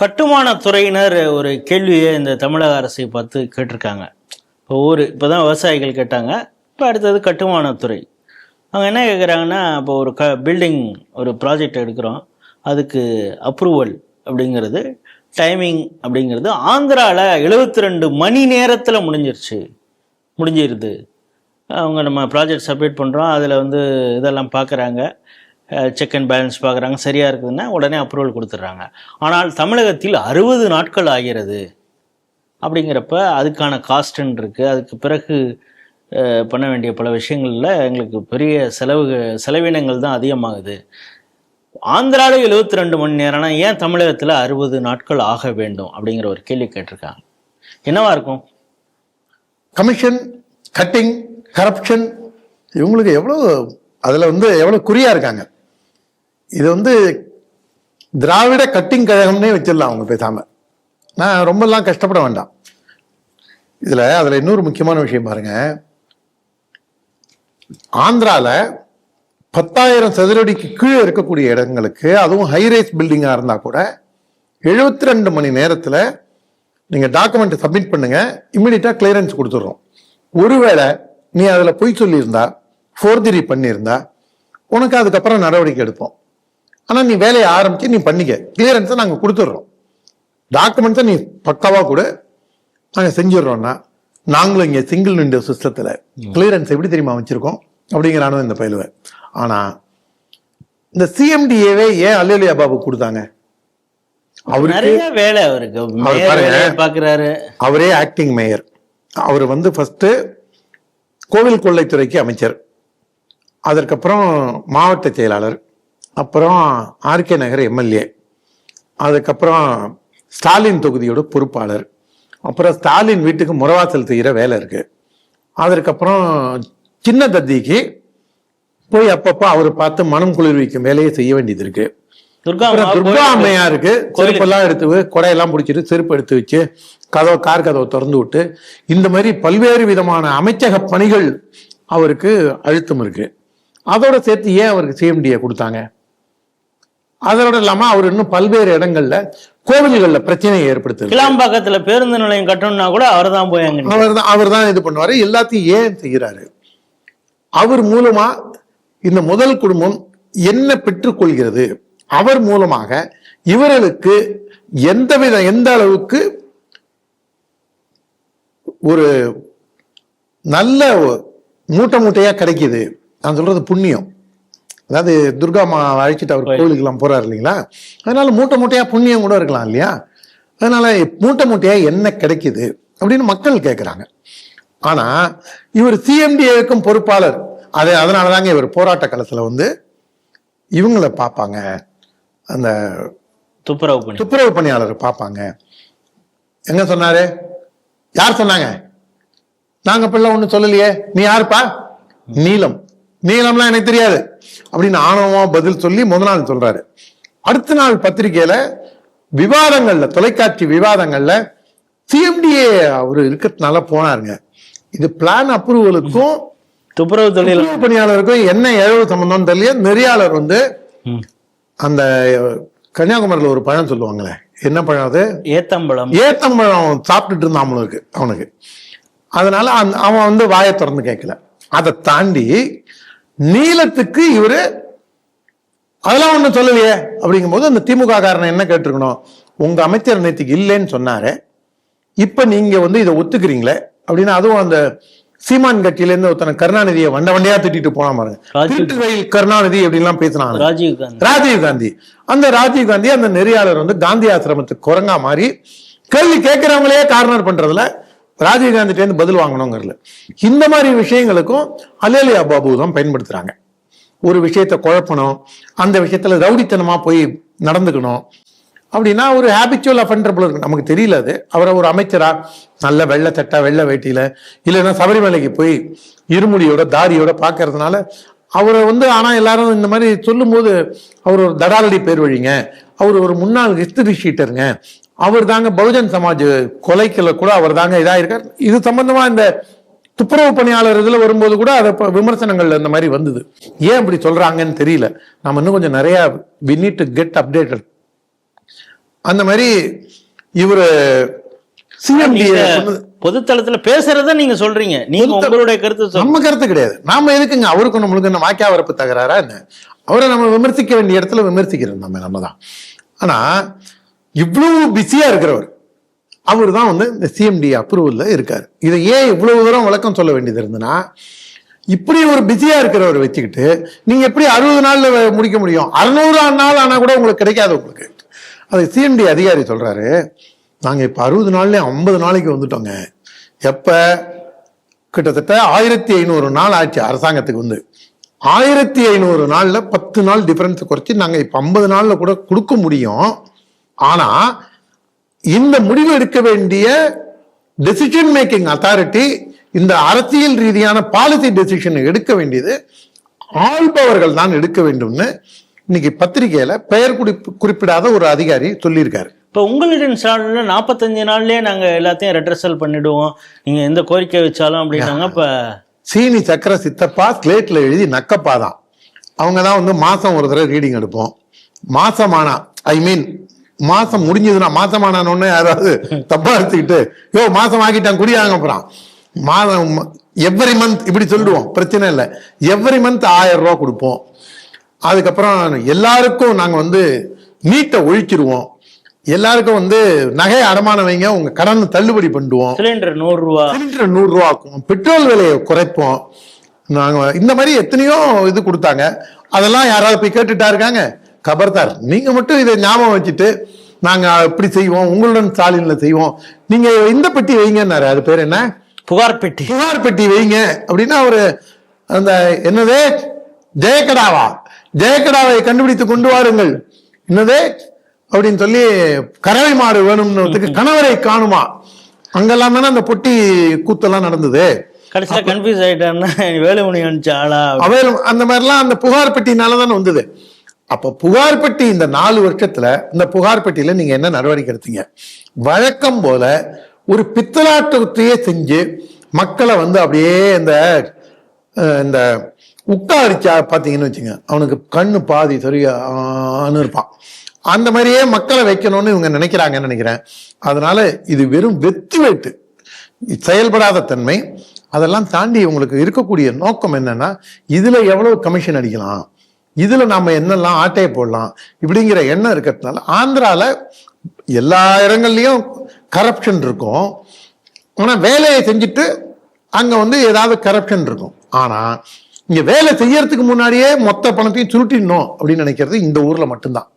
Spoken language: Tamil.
கட்டுமானத்துறையினர் ஒரு கேள்வியை இந்த தமிழக அரசை பார்த்து கேட்டிருக்காங்க. இப்போ ஊர் இப்போ தான் விவசாயிகள் கேட்டாங்க. இப்போ அடுத்தது கட்டுமானத்துறை. அவங்க என்ன கேட்குறாங்கன்னா இப்போ ஒரு க பில்டிங் ஒரு ப்ராஜெக்ட் எடுக்கிறோம். அதுக்கு அப்ரூவல் அப்படிங்கிறது டைமிங் அப்படிங்கிறது ஆந்திராவில் எழுபத்தி ரெண்டு மணி நேரத்தில் முடிஞ்சிருச்சு. முடிஞ்சிருது. அவங்க நம்ம ப்ராஜெக்ட் சப்மிட் பண்ணுறோம் அதில் வந்து இதெல்லாம் பார்க்குறாங்க செக் அண்ட் பேலன்ஸ் பார்க்குறாங்க சரியாக இருக்குதுன்னா உடனே அப்ரூவல் கொடுத்துட்றாங்க. ஆனால் தமிழகத்தில் அறுபது நாட்கள் ஆகிறது. அப்படிங்கிறப்ப அதுக்கான காஸ்ட்டுன்னு இருக்குது அதுக்கு பிறகு பண்ண வேண்டிய பல விஷயங்களில் எங்களுக்கு பெரிய செலவு செலவினங்கள் தான் அதிகமாகுது. ஆந்திராவில் எழுபத்தி ரெண்டு மணி நேரம்னா ஏன் தமிழகத்தில் அறுபது நாட்கள் ஆக வேண்டும்? அப்படிங்கிற ஒரு கேள்வி கேட்டிருக்காங்க. என்னவா இருக்கும்? கமிஷன் கட்டிங் கரப்ஷன் இவங்களுக்கு எவ்வளோ அதில் வந்து எவ்வளோ குறியாக இருக்காங்க? இது வந்து திராவிட கட்டிங் கழகம்னே வச்சிடலாம் அவங்க பேசாம. நான் ரொம்பலாம் கஷ்டப்பட வேண்டாம். இதில் அதில் இன்னொரு முக்கியமான விஷயம் பாருங்க. ஆந்திராவில் பத்தாயிரம் சதுரடிக்கு கீழே இருக்கக்கூடிய இடங்களுக்கு அதுவும் ஹைரேஸ் பில்டிங்காக இருந்தால் கூட எழுபத்தி ரெண்டு மணி நேரத்தில் நீங்கள் டாக்குமெண்ட் சப்மிட் பண்ணுங்க இம்மிடியட்டாக கிளியரன்ஸ் கொடுத்துட்றோம். ஒருவேளை நீ அதில் பொய் சொல்லியிருந்தா ஃபோர்ஜரி பண்ணியிருந்தா உனக்கு அதுக்கப்புறம் நடவடிக்கை எடுப்போம். ஆனால் நீ வேலையை ஆரம்பிச்சு நீ பண்ணிக்க. கிளியரன்ஸை நாங்கள் கொடுத்துட்றோம். டாக்குமெண்ட்ஸை நீ பக்காவாக கொடு. நாங்கள் செஞ்சிடுறோம்னா நாங்களும் இங்கே சிங்கிள் விண்டோ சிஸ்டத்தில் கிளியரன்ஸ் எப்படி தெரியுமா வச்சுருக்கோம்? அப்படிங்கிறானோ இந்த பயிலுவை. ஆனால் இந்த சிஎம்டிஏவே ஏன் அல்லலியா பாபு கொடுத்தாங்க? அவருக்கு வேலை அவருக்கு. பார்க்குறாரு. அவரே ஆக்டிங் மேயர் அவர் வந்து ஃபர்ஸ்ட் கோவில் கொள்ளைத்துறைக்கு அமைச்சர். அதற்கப்புறம் மாவட்ட செயலாளர். அப்புறம் ஆர்கே நகர் எம்எல்ஏ. அதுக்கப்புறம் ஸ்டாலின் தொகுதியோட பொறுப்பாளர். அப்புறம் ஸ்டாலின் வீட்டுக்கு முறவாசல் செய்கிற வேலை இருக்கு. அதற்கப்புறம் சின்ன தத்திக்கு போய் அப்பப்போ அவர் பார்த்து மனம் குளிர்விக்கும் வேலையை செய்ய வேண்டியது இருக்கு. துர்கா துர்கா அம்மையாருக்கு செருப்பெல்லாம் எடுத்து கொடையெல்லாம் பிடிச்சிட்டு செருப்பு எடுத்து வச்சு கதவை கார் கதவை திறந்து விட்டு இந்த மாதிரி பல்வேறு விதமான அமைச்சக பணிகள் அவருக்கு அழுத்தம் இருக்கு. அதோட சேர்த்து ஏன் அவருக்கு சிஎம்டியை கொடுத்தாங்க? அதோட இல்லாம அவர் இன்னும் பல்வேறு இடங்கள்ல கோவில்கள்ல பிரச்சனையை ஏற்படுத்துது கிளாம்பாக்கத்துல பேருந்து நிலையம் கட்டணும்னா கூட அவர் தான் போய். அவர் தான் அவர் தான் இது பண்ணுவாரு. எல்லாத்தையும் ஏன் செய்கிறாரு? அவர் மூலமா இந்த முதல் குடும்பம் என்ன பெற்றுக்கொள்கிறது அவர் மூலமாக இவர்களுக்கு எந்தவித எந்த அளவுக்கு ஒரு நல்ல மூட்டை மூட்டையா கிடைக்குது? நான் சொல்றது புண்ணியம். அதாவது துர்கா அம்மா அழைச்சிட்டு அவர் கோவிலுக்கெல்லாம் போறாரு இல்லைங்களா? அதனால மூட்டை மூட்டையா புண்ணியம் கூட இருக்கலாம் இல்லையா? அதனால மூட்டை மூட்டையா என்ன கிடைக்குது அப்படின்னு மக்கள் கேட்குறாங்க ஆனா இவர் சிஎம்டிஏவுக்கும் பொறுப்பாளர். அது அதனாலதாங்க இவர் போராட்ட களத்துல வந்து இவங்கள பார்ப்பாங்க. அந்த துப்புரவு துப்புரவு பணியாளரை பார்ப்பாங்க. எங்க சொன்னாரு? யார் சொன்னாங்க? நாங்க பிள்ளை ஒண்ணு சொல்லலையே. நீ யாருப்பா? நீலம். நீலம்லாம் எனக்கு தெரியாது. அப்படின்னு ஆணவமா பதில் சொல்லி முத நாள் சொல்றாரு. அடுத்த நாள் பத்திரிகையில விவாதங்கள்ல தொலைக்காட்சி விவாதங்கள்ல சிஎம்டிஏ அவர் இருக்கிறதுனால போனாருங்க. இது பிளான் அப்ரூவலுக்கும் துப்புரவு தொழில் பணியாளருக்கும் என்ன இழவு சம்பந்தம் தெரியல. நெறியாளர் வந்து. அந்த கன்னியாகுமரியில ஒரு பழம் சொல்லுவாங்களே. என்ன பழம் அது? ஏத்தம்பழம். ஏத்தம்பழம் சாப்பிட்டுட்டு இருந்தான் அவனுக்கு அவனுக்கு. அதனால அவன் வந்து வாயை திறந்து கேட்கல. அதை தாண்டி நீலத்துக்கு இவரு அதெல்லாம் ஒண்ணும் சொல்லலையே அப்படிங்கும்போது அந்த திமுக காரனை என்ன கேட்டிருக்கணும்? உங்க அமைச்சர் நேத்திக்கு இல்லைன்னு சொன்னாரு. இப்ப நீங்க வந்து இதை ஒத்துக்கிறீங்களே அப்படின்னு அதுவும் அந்த சீமான் கட்சியில இருந்து ஒருத்தனை கருணாநிதியை வண்ட வண்டையா திட்டிட்டு போனா பாருங்க. திருட்டு ரயில் கருணாநிதி அப்படின்லாம் பேசினாங்க. ராஜீவ் காந்தி. ராஜீவ் காந்தி. அந்த ராஜீவ் காந்தி அந்த நெறியாளர் வந்து காந்தி ஆசிரமத்துக்கு குரங்கா மாறி கேள்வி கேட்கிறவங்களே கார்னர் பண்றதுல ராஜீவ்காந்திட்டேருந்து இருந்து பதில் வாங்கணுங்கிறதுல. இந்த மாதிரி விஷயங்களுக்கும் அலேலியா பாபு தான் பயன்படுத்துறாங்க. ஒரு விஷயத்தை குழப்பணும் அந்த விஷயத்துல ரவுடித்தனமா போய் நடந்துக்கணும். அப்படின்னா ஒரு ஹேபிச்சுவல் அஃபண்டர் போல இருக்கு. நமக்கு தெரியல அது. அவரை ஒரு அமைச்சரா நல்ல வெள்ளை சட்டை வெள்ளை வேட்டியில இல்லைன்னா சபரிமலைக்கு போய் இருமுடியோட தாரியோட பார்க்கறதுனால அவரை வந்து ஆனா எல்லாரும் இந்த மாதிரி சொல்லும்போது அவர் ஒரு தடாலடி பேர் வழிங்க. அவர் ஒரு முன்னாள் ஹிஸ்டரி ஷீட்டருங்க அவர் தாங்க பகுஜன் சமாஜ் கொலைக்கல கூட அவர் தாங்க இதாயிருக்கார் இது சம்பந்தமா இந்த துப்புரவு பணியாளர் இதுல வரும்போது கூட அதை இப்ப விமர்சனங்கள்ல இந்த மாதிரி வந்தது. ஏன் இப்படி சொல்றாங்கன்னு தெரியல. நம்ம இன்னும் கொஞ்சம் நிறைய we need to get updated அந்த மாதிரி இவரு சிஎம்டி நீங்க பொதுத்தளத்துல பேசுறத நீங்க சொல்றீங்க. நீங்க உங்களுடைய கருத்து நம்ம கருத்து கிடையாது. நாம எதுக்குங்க அவருக்கு நம்மளுக்கு என்ன வாக்கியா வரப்பு தகராறா என்ன? அவரை நம்ம விமர்சிக்க வேண்டிய இடத்துல விமர்சிக்கிறோம் நம்ம நம்ம தான் ஆனா இவ்வளவு பிஸியா இருக்கிறவர். அவர் தான் வந்து இந்த சிஎம்டி அப்ரூவல்ல இருக்கார். இதை ஏன் இவ்வளவு தூரம் விளக்கம் சொல்ல வேண்டியது இருந்ததுன்னா இப்படி ஒரு பிஸியா இருக்கிறவர் வச்சுக்கிட்டு நீங்க எப்படி அறுபது நாள்ல முடிக்க முடியும்? அறுநூறாம் நாள் ஆனா கூட உங்களுக்கு கிடைக்காது உங்களுக்கு. அது சிஎம்டி அதிகாரி சொல்றாரு நாங்க இப்ப அறுபது நாள்ல ஐம்பது நாளைக்கு வந்துட்டோங்க. எப்ப? கிட்டத்தட்ட ஆயிரத்தி ஐநூறு நாள் ஆச்சு அரசாங்கத்துக்கு வந்து. ஆயிரத்தி ஐநூறு நாள்ல பத்து நாள் டிஃபரன்ஸ் குறைச்சி நாங்க இப்ப ஐம்பது நாள்ல கூட கொடுக்க முடியும். ஆனா இந்த முடிவு எடுக்க வேண்டிய டெசிஷன் மேக்கிங் அத்தாரிட்டி இந்த அரசியல் ரீதியான பாலிசி டெசிஷன் எடுக்க வேண்டியது ஆள்பவர்கள் தான் எடுக்க வேண்டும்னு இன்னைக்கு பத்திரிகையில பெயர் குறிப்பு குறிப்பிடாத ஒரு அதிகாரி சொல்லியிருக்காரு. இப்ப உங்களிடம் சார்ல நாற்பத்தஞ்சு நாள்லயே நாங்க எல்லாத்தையும் ரெட்ரஸல் பண்ணிடுவோம். நீங்க எந்த கோரிக்கை வச்சாலும் அப்படின்னாங்க. இப்ப சீனி சக்கர சித்தப்பா ஸ்லேட்ல எழுதி நக்கப்பா தான். அவங்க தான் வந்து மாசம் ஒரு தடவை ரீடிங் எடுப்போம். மாசமானா ஐ மீன் மாசம் முடிஞ்சதுன்னா மாசமானோன்னு யாராவது தப்பா எடுத்துக்கிட்டு யோ மாசம் ஆக்கிட்டான் குடியாங்க அப்புறம். மாதம் எவ்ரி மந்த் இப்படி சொல்லிடுவோம் பிரச்சனை இல்லை. எவ்ரி மந்த் ஆயிரம் ரூபா கொடுப்போம். அதுக்கப்புறம் எல்லாருக்கும் நாங்க வந்து நீட்டை ஒழிச்சிருவோம். எல்லாருக்கும் வந்து நகை அடமானம் வைங்க உங்க கடன் தள்ளுபடி பண்ணுவோம். சிலிண்டர் நூறு ரூபா. சிலிண்டர் நூறு ரூபா ஆக்குவோம் பெட்ரோல் விலையை குறைப்போம். நாங்க இந்த மாதிரி எத்தனையோ இது கொடுத்தாங்க. அதெல்லாம் யாராவது போய் கேட்டுட்டா இருக்காங்க? கபர்தார். நீங்க மட்டும் இதை ஞாபகம் வச்சுட்டு நாங்க இப்படி செய்வோம் உங்களுடன் ஸ்டாலின்ல செய்வோம். நீங்க இந்த பெட்டி வைங்கன்னாரு. அது பேர் என்ன? புகார் பெட்டி. புகார் பெட்டி வைங்க அப்படின்னா அவரு அந்த என்னது? ஜெயக்கடாவா? ஜெயக்கடாவை கண்டுபிடித்து கொண்டு வாருங்கள். என்னது? அப்படின்னு சொல்லி கறவை மாடு வேணும்னு கணவரை காணுமா? அங்கெல்லாம் தானே அந்த பொட்டி கூத்தெல்லாம் நடந்தது. கடைசியில கன்ஃபியூஸ் ஆயிட்டாருன்னா வேலுமணி அனுப்பிச்ச ஆளா? அந்த மாதிரிலாம் அந்த புகார் பெட்டினால தானே வந்தது. அப்போ புகார் பெட்டி இந்த நாலு வருஷத்துல இந்த புகார் பெட்டியில நீங்க என்ன நடவடிக்கை எடுத்தீங்க? வழக்கம் போல ஒரு பித்தலாட்டத்தையே செஞ்சு மக்களை வந்து அப்படியே இந்த இந்த உக்கா அடிச்சா வச்சுங்க அவனுக்கு கண்ணு பாதி சரியான்னு இருப்பான். அந்த மாதிரியே மக்களை வைக்கணும்னு இவங்க நினைக்கிறாங்கன்னு நினைக்கிறேன். அதனால இது வெறும் வெத்தி வெட்டு செயல்படாத தன்மை. அதெல்லாம் தாண்டி உங்களுக்கு இருக்கக்கூடிய நோக்கம் என்னன்னா இதுல எவ்வளவு கமிஷன் அடிக்கலாம்? இதில் நம்ம என்னெல்லாம் ஆட்டையை போடலாம்? இப்படிங்கிற எண்ணம் இருக்கிறதுனால ஆந்திராவில் எல்லா இடங்கள்லையும் கரப்ஷன் இருக்கும். ஆனால் வேலையை செஞ்சுட்டு அங்கே வந்து ஏதாவது கரப்ஷன் இருக்கும். ஆனால் இங்கே வேலை செய்யறதுக்கு முன்னாடியே மொத்த பணத்தையும் சுருட்டிடணும் அப்படின்னு நினைக்கிறது இந்த ஊரில் மட்டும்தான்.